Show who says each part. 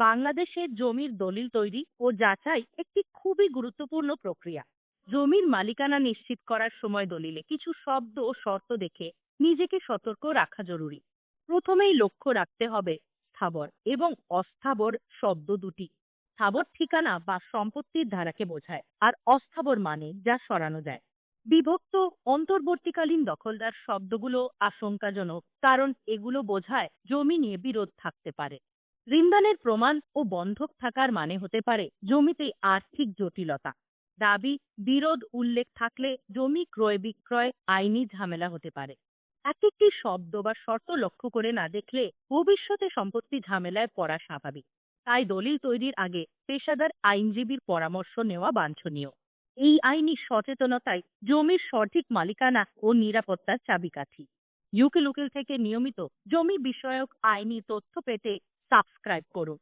Speaker 1: বাংলাদেশে জমির দলিল তৈরি ও যাচাই একটি খুবই গুরুত্বপূর্ণ প্রক্রিয়া। জমির মালিকানা নিশ্চিত করার সময় দলিলে কিছু শব্দ ও শর্ত দেখে নিজেকে সতর্ক রাখা জরুরি। প্রথমেই লক্ষ্য রাখতে হবে স্থাবর এবং অস্থাবর শব্দ দুটি। স্থাবর ঠিকানা বা সম্পত্তির ধারাকে বোঝায়, আর অস্থাবর মানে যা সরানো যায়। বিভক্ত অন্তর্বর্তীকালীন দখলদার শব্দগুলো আশঙ্কাজনক, কারণ এগুলো বোঝায় জমি নিয়ে বিরোধ থাকতে পারে। ঋণদানের প্রমাণ ও বন্ধক থাকার মানে হতে পারে জমিতে আর্থিক জটিলতা। দাবি, বিরোধ উল্লেখ থাকলে জমি ক্রয় বিক্রয় আইনি ঝামেলা হতে পারে। এক একটি শব্দ বা শর্ত লক্ষ্য করে না দেখলে ভবিষ্যতে সম্পত্তি ঝামেলায় পড়া স্বাভাবিক। তাই দলিল তৈরির আগে পেশাদার আইনজীবীর পরামর্শ নেওয়া বাঞ্ছনীয়। এই আইনি সচেতনতাই জমির সঠিক মালিকানা ও নিরাপত্তার চাবিকাঠি। ইউকিল উকিল থেকে নিয়মিত জমি বিষয়ক আইনি তথ্য পেতে সাবস্ক্রাইব করুন